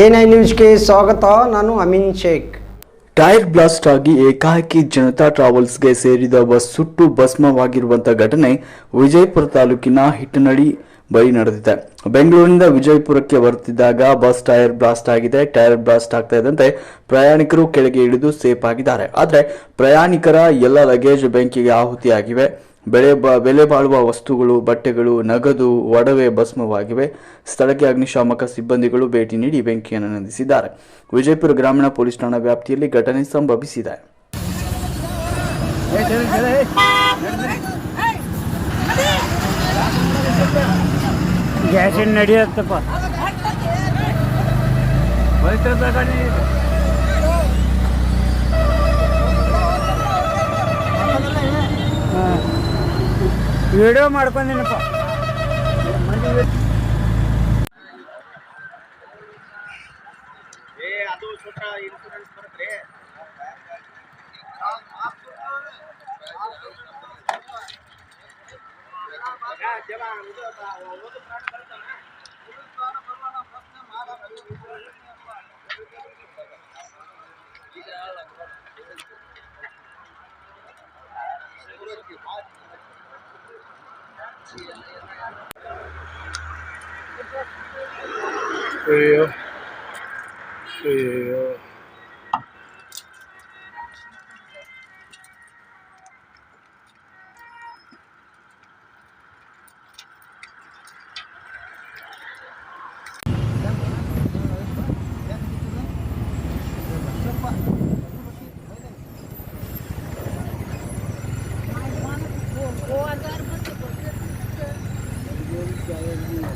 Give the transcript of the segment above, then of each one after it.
NI ನ್ಯೂಸ್ಗೆ ಸ್ವಾಗತ, ನಾನು ಅಮಿನ್ ಶೇಖ್. ಟೈರ್ ಬ್ಲಾಸ್ಟ್ ಆಗಿ ಏಕಾಏಕಿ ಜನತಾ ಟ್ರಾವೆಲ್ಸ್ಗೆ ಸೇರಿದ ಬಸ್ ಸುಟ್ಟು ಭಸ್ಮವಾಗಿರುವಂತಹ ಘಟನೆ ವಿಜಯಪುರ ತಾಲೂಕಿನ ಹಿಟ್ಟನಡಿ ಬಳಿ ನಡೆದಿದೆ. ಬೆಂಗಳೂರಿನಿಂದ ವಿಜಯಪುರಕ್ಕೆ ಬರುತ್ತಿದ್ದಾಗ ಬಸ್ ಟೈರ್ ಬ್ಲಾಸ್ಟ್ ಆಗಿದೆ. ಟೈರ್ ಬ್ಲಾಸ್ಟ್ ಆಗ್ತಾ ಇದ್ದಂತೆ ಪ್ರಯಾಣಿಕರು ಕೆಳಗೆ ಇಳಿದು ಸೇಫ್ ಆಗಿದ್ದಾರೆ. ಆದರೆ ಪ್ರಯಾಣಿಕರ ಎಲ್ಲ ಲಗೇಜ್ ಬೆಂಕಿಗೆ ಆಹುತಿಯಾಗಿವೆ. ಬೆಳೆ ಬಾ ಬೆಲೆ ಬಾಳುವ ವಸ್ತುಗಳು ಬಟ್ಟೆಗಳು ನಗದು ಒಡವೆ ಭಸ್ಮವಾಗಿವೆ. ಸ್ಥಳಕ್ಕೆ ಅಗ್ನಿಶಾಮಕ ಸಿಬ್ಬಂದಿಗಳು ಭೇಟಿ ನೀಡಿ ಬೆಂಕಿಯನ್ನು ನಂದಿಸಿದ್ದಾರೆ. ವಿಜಯಪುರ ಗ್ರಾಮೀಣ ಪೊಲೀಸ್ ಠಾಣಾ ವ್ಯಾಪ್ತಿಯಲ್ಲಿ ಘಟನೆ ಸಂಭವಿಸಿದೆ. ನಡೆಯತ್ತಪ್ಪ. Video Yeah. Yeah.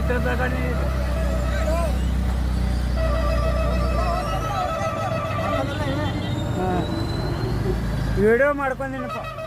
Gas ಗಾಡಿ ವಿಡಿಯೋ ಮಾಡ್ಕೊಂದಿನಪ್ಪ